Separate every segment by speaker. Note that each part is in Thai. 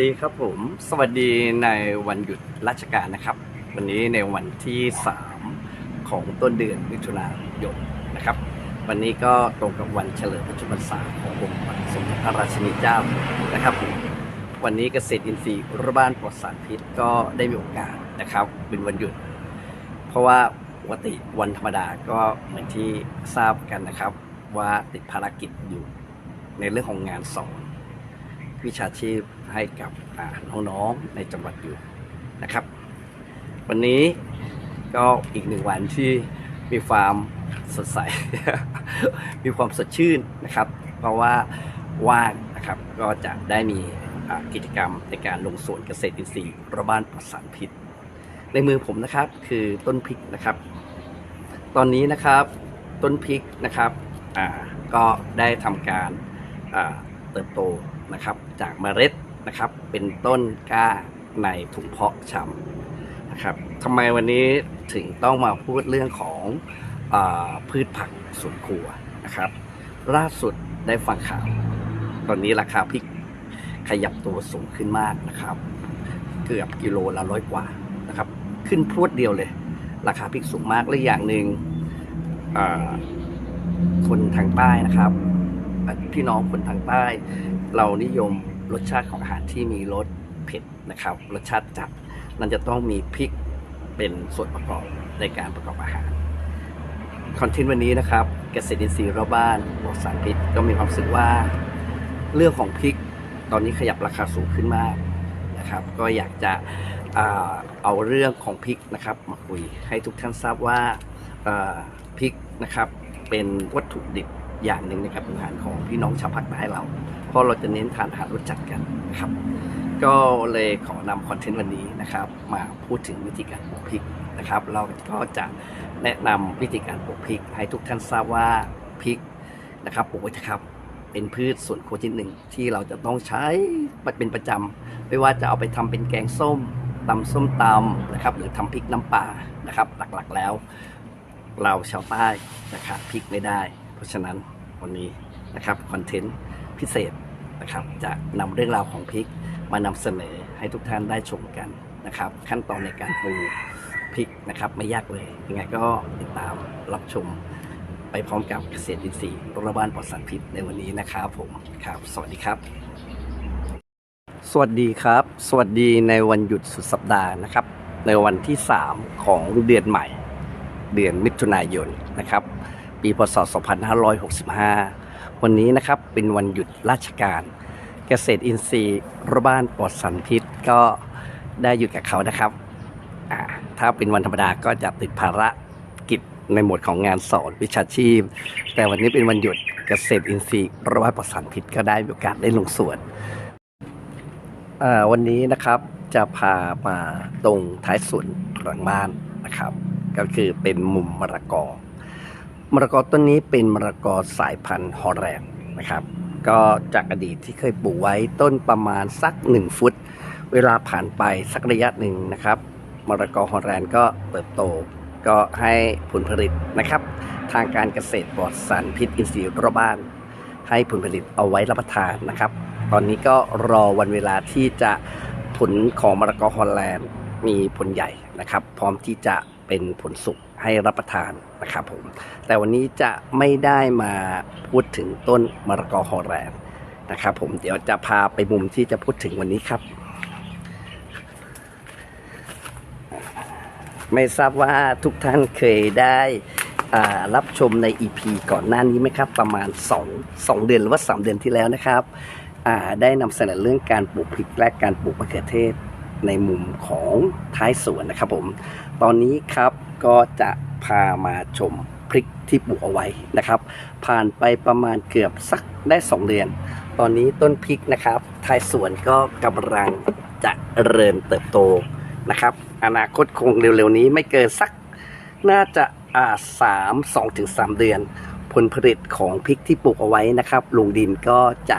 Speaker 1: ดีครับผม สวัสดีในวันหยุดราชการนะครับ วันนี้ในวันที่ 3 ของต้นเดือนมิถุนายนนะครับ วันนี้ก็ตรงกับวันเฉลิมพระชนมพรรษาขององค์สมเด็จพระราชินีเจ้านะครับ วันนี้เกษตรอินทรีย์รบ้านปลอดสารพิษก็ได้มีโอกาสนะครับ เป็นวันหยุด เพราะว่าปกติวันธรรมดาก็เหมือนที่ทราบกันนะครับ ว่าติดภารกิจอยู่ในเรื่องของงานสอนวิชาชีพ ให้กับน้องๆในจังหวัดอยู่นะครับ วันนี้ก็อีกหนึ่งวันที่มีความสดใส มีความสดชื่นนะครับ เพราะว่าว่างนะครับก็จะได้มีกิจกรรมในการลงสวนเกษตรอินทรีย์ระบ้านปลอดสารพิษ ในมือผมนะครับคือต้นพริกนะครับ ตอนนี้นะครับต้นพริกนะครับก็ได้ทำการเติบโตนะครับจากเมล็ด นะครับ เป็นต้นกล้าในถุงเพาะชำนะครับทำไมวันนี้ถึงต้องมาพูดเรื่องของอพืชผักสวนครัวนะครับล่าสุดได้ฟังข่าว ตอนนี้ราคาพริกขยับตัวสูงขึ้นมากนะครับ เกือบกิโลละร้อยกว่านะครับ ขึ้นพรวดเดียวเลย ราคาพริกสูงมากและอย่างหนึ่งอ่าคนทางใต้นะครับ พี่น้องคนทางใต้ เรานิยม รสชาติของอาหารที่มีรสเผ็ดนะครับ รสชาติจัดนั่นจะต้องมีพริกเป็นส่วนประกอบในการประกอบอาหารคอนเทนต์วันนี้นะครับเกษตรอินทรีย์รอบบ้านปลอดสารพิษก็มีความรู้สึกว่า เรื่องของพริกตอนนี้ขยับราคาสูงขึ้นมากนะครับ ก็อยากจะอเอาเรื่องของพริกนะครับ มาคุยให้ทุกท่านทราบว่าพริกนะครับเป็นวัตถุดิบอย่างหนึ่งในการปรุงอาหารของพี่น้องชาวภาคใต้เรา เพราะเราจะเน้นทานอาหารรสจัดกันครับ ก็เลยขอนำคอนเทนต์วันนี้นะครับ มาพูดถึงวิธีการปลูกพริกนะครับ เราก็จะแนะนำวิธีการปลูกพริก ให้ทุกท่านทราบว่าพริกนะครับปลูกไว้เถอะครับเป็นพืชส่วนครัวชนิดหนึ่งที่เราจะต้องใช้เป็นประจำไม่ว่าจะเอาไปทำเป็นแกงส้มตำส้มตำนะครับ หรือทำพริกน้ำปลานะครับ หลักๆแล้ว เราชาวใต้จะขาดพริกไม่ได้ เพราะฉะนั้นวันนี้นะครับคอนเทนต์ พิเศษนะครับจะนำเรื่องราวของพริกมานำเสนอให้ทุกท่านได้ชมกันนะครับ ขั้นตอนในการปลูกพริกนะครับไม่ยากเลยยังไงก็ติดตามรับชมไปพร้อมกับเกษตรอินทรีย์รัฐบาลปลอดสารพิษในวันนี้นะครับผมครับ สวัสดีครับ สวัสดีครับ สวัสดีในวันหยุดสุดสัปดาห์นะครับ ในวันที่ 3 ของเดือนใหม่ เดือนมิถุนายนนะครับ ปีพศ2565 วันนี้นะครับเป็นวันหยุดราชการ เกษตรอินทรีย์รัฐบาลปลอดสารพิษก็ได้อยู่กับเขานะครับถ้าเป็นวันธรรมดาก็จะติดภารกิจในหมวดของงานสอนวิชาชีพ แต่วันนี้เป็นวันหยุดเกษตรอินทรีย์รัฐบาลปลอดสารพิษก็ได้มีโอกาสได้ลงสวนวันนี้นะครับจะพามาตรงท้ายสวนหลังบ้านนะครับ ก็คือเป็นมุมมะละกอ มะละกอต้นนี้เป็นมะละกอสายพันธุ์ฮอลแลนด์นะครับ ก็จากอดีตที่เคยปลูกไว้ต้นประมาณสัก 1 ฟุต เวลาผ่านไปสักระยะหนึ่งนะครับมะละกอฮอลแลนด์ก็เติบโต ก็ให้ผลผลิตนะครับ ทางการเกษตรปลอดสารพิษอินทรีย์รอบบ้าน ให้ผลผลิตเอาไว้รับประทานนะครับ ตอนนี้ก็รอวันเวลาที่จะผลของมะละกอฮอลแลนด์มีผลใหญ่นะครับ พร้อมที่จะเป็นผลสุก ให้รับประทานนะครับผม แต่วันนี้จะไม่ได้มาพูดถึงต้นมะละกอฮอลแลนด์นะครับผมเดี๋ยวจะพาไปมุมที่จะพูดถึงวันนี้ครับ ไม่ทราบว่าทุกท่านเคยได้รับชมใน EP ก่อนหน้านี้ไหมครับ ประมาณ 2 2 เดือนหรือว่า 3 เดือนที่แล้วนะครับได้นำเสนอเรื่องการปลูกพริกและการปลูกมะเขือเทศ ในมุมของท้ายสวนนะครับผม ตอนนี้ครับก็จะพามาชมพริกที่ปลูกเอาไว้นะครับ ผ่านไปประมาณเกือบสักได้ 2 เดือน ตอนนี้ต้นพริกนะครับท้ายสวนก็กำลังจะเริญเติบโตนะครับ อนาคตคงเร็วๆนี้ไม่เกินสักน่าจะอ่าสามสองถึงสามเดือน ผลผลิตของพริกที่ปลูกเอาไว้นะครับลุงดินก็จะ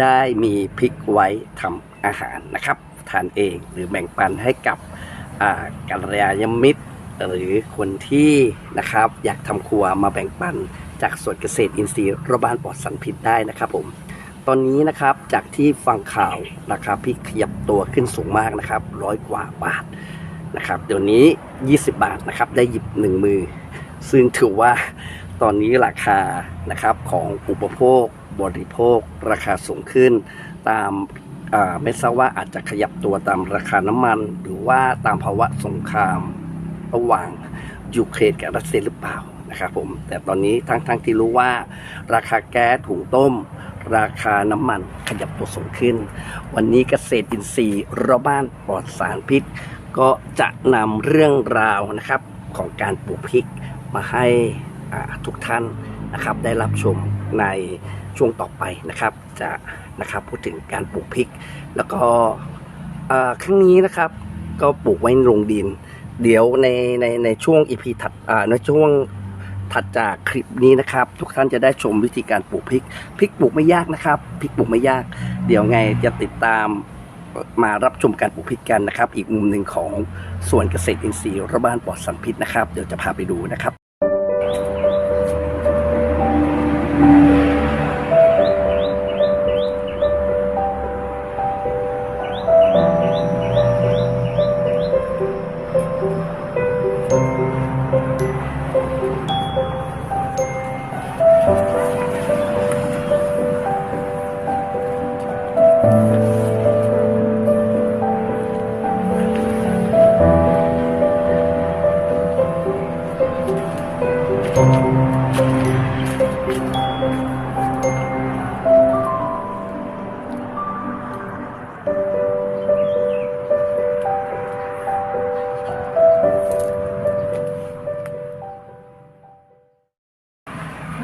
Speaker 1: ได้มีพริกไว้ทำอาหารนะครับ ทานเอง หรือแบ่งปันให้กับกัลยาณมิตร หรือคนที่นะครับอยากทำครัวมาแบ่งปันจากสวนเกษตรอินทรีย์รอบานปลอดสารพิษได้นะครับผมตอนนี้นะครับจากที่ฟังข่าวราคาพริกขยับตัวขึ้นสูงมากนะครับร้อยกว่าบาทนะครับเดี๋ยวนี้ 20 บาทนะครับได้หยิบหนึ่งมือ ซึ่งถือว่าตอนนี้ราคานะครับของอุปโภคบริโภค ราคาสูงขึ้นตาม ไม่ทราบว่าอาจจะขยับตัวตามราคาน้ำมัน หรือว่าตามภาวะสงครามระหว่างยูเครนกับรัสเซียหรือเปล่านะครับผมแต่ตอนนี้ทั้งทั้งที่รู้ว่าราคาแก๊สถุงต้ม ราคาน้ำมันขยับตัวสูงขึ้น วันนี้เกษตรอินทรีย์รอบ้านปลอดสารพิษ ก็จะนำเรื่องราวนะครับของการปลูกพริกมาให้ทุกท่านนะครับได้รับชมในช่วงต่อไปนะครับจะ นะครับ พูดถึงการปลูกพริก แล้วก็ครั้งนี้นะครับ ก็ปลูกไว้ในโรงดิน เดี๋ยวในในในช่วงอีพีถัดในช่วงถัดจากคลิปนี้นะครับ ทุกท่านจะได้ชมวิธีการปลูกพริกพริกปลูกไม่ยากนะครับพริกปลูกไม่ยาก เดี๋ยวไงจะติดตามมารับชมการปลูกพริกกันนะครับ อีกมุมหนึ่งของสวนเกษตรอินทรีย์ระบ้านปลอดสารพิษนะครับ เดี๋ยวจะพาไปดูนะครับ thank you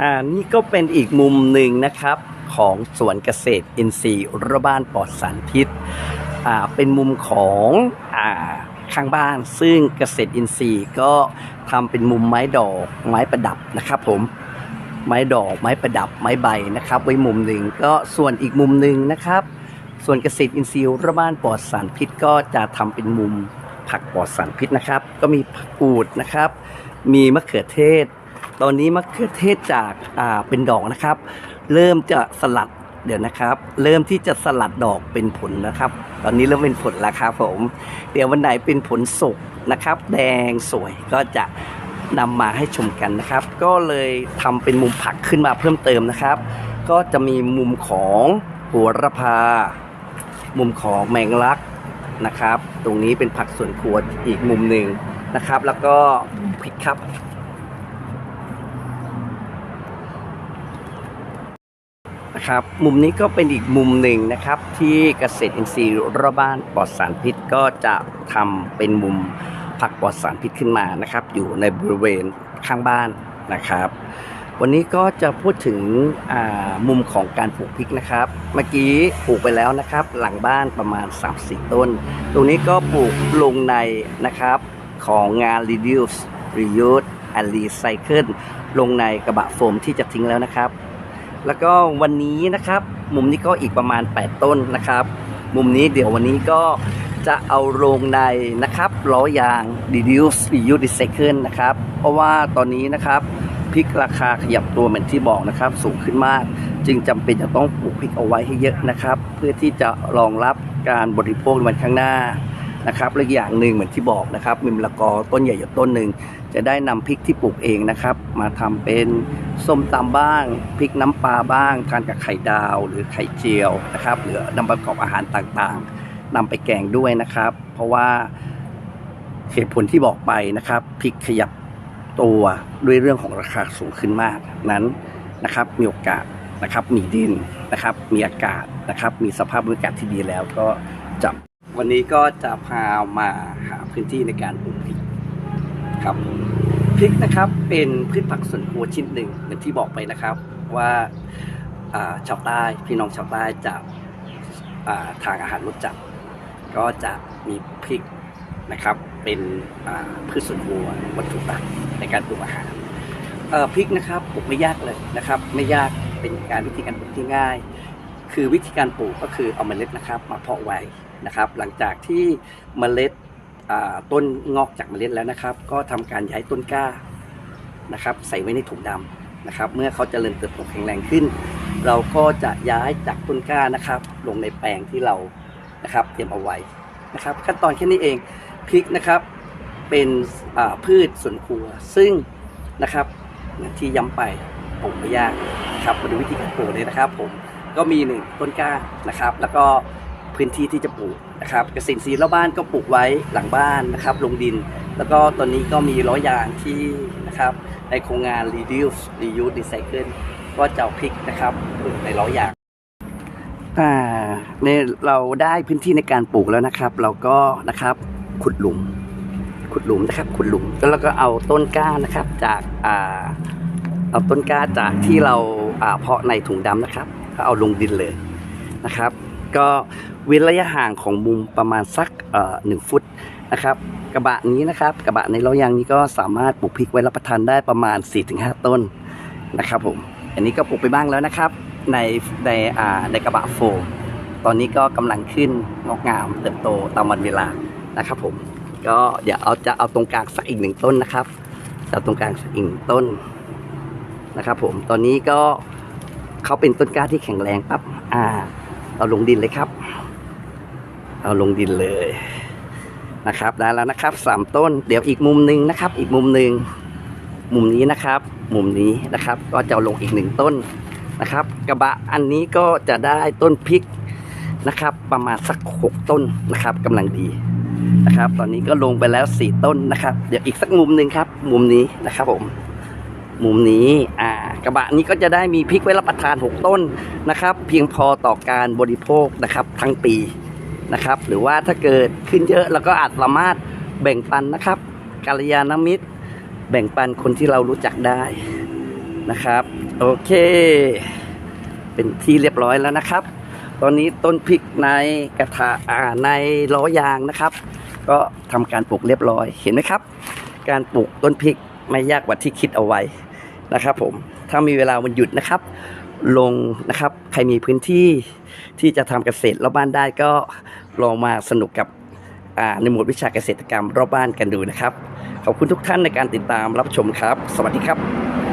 Speaker 1: อ่านี่ก็เป็นอีกมุมหนึ่งนะครับของสวนเกษตรอินทรีย์ระบ้านปลอดสารพิษอ่าเป็นมุมของอ่าข้างบ้าน ซึ่งเกษตรอินทรีย์ก็ทำเป็นมุมไม้ดอกไม้ประดับนะครับผมไม้ดอกไม้ประดับไม้ใบนะครับ ไว้มุมหนึ่งก็ส่วนอีกมุมหนึ่งนะครับ ส่วนเกษตรอินทรีย์ระบ้านปลอดสารพิษก็จะทำเป็นมุมผักปลอดสารพิษนะครับ ก็มีผักกูดนะครับ มีมะเขือเทศ ตอนนี้มะเขือเทศจากอ่าเป็นดอกนะครับ เริ่มจะสลัดเดี๋ยวนะครับ เริ่มที่จะสลัดดอกเป็นผลนะครับ ตอนนี้เริ่มเป็นผลแล้วครับผม เดี๋ยววันไหนเป็นผลสุกนะครับ แดงสวยก็จะนำมาให้ชมกันนะครับ ก็เลยทำเป็นมุมผักขึ้นมาเพิ่มเติมนะครับ ก็จะมีมุมของหัวระพา มุมของแมงลักนะครับ ตรงนี้เป็นผักสวนครัวอีกมุมหนึ่งนะครับ แล้วก็พริกครับ นะครับ มุมนี้ก็เป็นอีกมุมหนึ่งนะครับ ที่เกษตรอินทรีย์รอบบ้านปลอดสารพิษก็จะทำเป็นมุมผักปลอดสารพิษขึ้นมานะครับ อยู่ในบริเวณข้างบ้านนะครับ วันนี้ก็จะพูดถึงมุมของการปลูกพริกนะครับ เมื่อกี้ปลูกไปแล้วนะครับ หลังบ้านประมาณ 3-4 ต้น ตรงนี้ก็ปลูกลงในนะครับของงาน reduce reuse and recycle ลงในกระบะโฟมที่จะทิ้งแล้วนะครับ แล้วก็วันนี้นะครับ มุมนี้ก็อีกประมาณ 8 ต้นนะครับ มุมนี้เดี๋ยววันนี้ก็จะเอาโรงในนะครับล้อยาง reduce reuse recycle นะครับ เพราะว่าตอนนี้นะครับพริกราคาขยับตัวเหมือนที่บอกนะครับ สูงขึ้นมาก จึงจำเป็นจะต้องปลูกพริกเอาไว้ให้เยอะนะครับ เพื่อที่จะรองรับการบริโภคในวันข้างหน้า นะครับและอีกอย่างหนึ่งเหมือนที่บอกนะครับมีมะละกอต้นใหญ่อยู่ต้นหนึ่งจะได้นำพริกที่ปลูกเองนะครับ มาทำเป็นส้มตำบ้างพริกน้ำปลาบ้างทานกับไข่ดาวหรือไข่เจียวนะครับหรือนำประกอบอาหารต่างๆนำไปแกงด้วยนะครับ เพราะว่าเหตุผลที่บอกไปนะครับพริกขยับตัวด้วยเรื่องของราคาสูงขึ้นมากนั้นนะครับมีโอกาสนะครับมีดินนะครับมีอากาศนะครับมีสภาพบรรยากาศที่ดีแล้วก็จะ วันนี้ก็จะพามาหาพื้นที่ในการปลูกพริกครับพริกนะครับเป็นพืชผักสวนครัวชิ้นหนึ่งเหมือนที่บอกไปนะครับว่าชาวใต้พี่น้องชาวใต้จากทางอาหารรสจัดก็จะมีพริกนะครับเป็นพืชสวนครัววัตถุหลักในการปรุงอาหารพริกนะครับปลูกไม่ยากเลยนะครับ ไม่ยากเป็นการวิธีการปลูกที่ง่าย คือวิธีการปลูกก็คือเอาเมล็ดนะครับ มาเพาะไว้ นะครับ หลังจากที่เมล็ดต้นงอกจากเมล็ดแล้วนะครับ ก็ทำการย้ายต้นกล้านะครับ ใส่ไว้ในถุงดำนะครับ เมื่อเขาจเจริญเติบโตแข็งแรงขึ้น เราก็จะย้ายจากต้นกล้านะครับ ลงในแปลงที่เรานะครับเตรียมเอาไว้นะครับ ขั้นตอนแค่นี้เองพริกนะครับเป็นพืชสวนครัวซึ่งนะครับที่ย้ำไปปลูกไม่ยากนะครับมาดูวิธีการปลูกเลยนะครับ ผมก็มีหนึ่งต้นกล้านะครับ แล้วก็ พื้นที่ที่จะปลูกนะครับเกษตรซีย์รอบบ้านก็ปลูกไว้หลังบ้านนะครับลงดิน แล้วก็ตอนนี้ก็มีล้อยางที่นะครับในโครงงาน reduce reuse recycle ก็จะเอาพริกนะครับปลูกในล้อยางอ่าในเราได้พื้นที่ในการปลูกแล้วนะครับ เราก็นะครับขุดหลุม ขุดหลุมนะครับ ขุดหลุมแล้วเราก็เอาต้นกล้านะครับจากอ่าเอาต้นกล้าจากที่เราอ่าเพาะในถุงดำนะครับ ก็เอาลงดินเลยนะครับ ก็เว้นระยะห่างของมุมประมาณสักหนึ่งฟุตนะครับกระบะนี้นะครับกระบะในล้อยางนี้ก็สามารถปลูกพริกไว้รับประทานได้ประมาณ 4-5 ต้นนะครับผมอันนี้ก็ปลูกไปบ้างแล้วนะครับในในอ่าในกระบะโฟมตอนนี้ก็กำลังขึ้นงอกงามเติบโตตามวันเวลานะครับผมก็เดี๋ยวเอาจะเอาตรงกลางสักอีกหนึ่งต้นนะครับเอาตรงกลางสักอีกต้นนะครับผมตอนนี้ก็เขาเป็นต้นกล้าที่แข็งแรงปั๊บอ่า เอาลงดินเลยครับ เอาลงดินเลยนะครับได้แล้วนะครับสามต้น เดี๋ยวอีกมุมหนึ่งนะครับ อีกมุมหนึ่งมุมนี้นะครับ มุมนี้นะครับ ก็จะเอาลงอีกหนึ่งต้นนะครับ กระบะอันนี้ก็จะได้ต้นพริกนะครับ ประมาณสักหกต้นนะครับกำลังดีนะครับ ตอนนี้ก็ลงไปแล้วสี่ต้นนะครับ เดี๋ยวอีกสักมุมหนึ่งครับ มุมนี้นะครับผม มุมนี้อ่ากระบะนี้ก็จะได้มีพริกไว้รับประทานหกต้นนะครับ เพียงพอต่อการบริโภคนะครับทั้งปีนะครับ หรือว่าถ้าเกิดขึ้นเยอะเราก็อาจสามารถแบ่งปันนะครับกัลยาณมิตร แบ่งปันคนที่เรารู้จักได้นะครับ โอเค เป็นที่เรียบร้อยแล้วนะครับ ตอนนี้ต้นพริกในกระถาอ่าในล้อยางนะครับ ก็ทำการปลูกเรียบร้อยเห็นไหมครับ การปลูกต้นพริกไม่ยากกว่าที่คิดเอาไว้ นะครับผมถ้ามีเวลาวันหยุดนะครับ ลงนะครับใครมีพื้นที่ที่จะทำเกษตรรอบบ้านได้ก็ลองมาสนุกกับในหมวดวิชาเกษตรกรรมรอบบ้านกันดูนะครับ ขอบคุณทุกท่านในการติดตามรับชมครับ สวัสดีครับ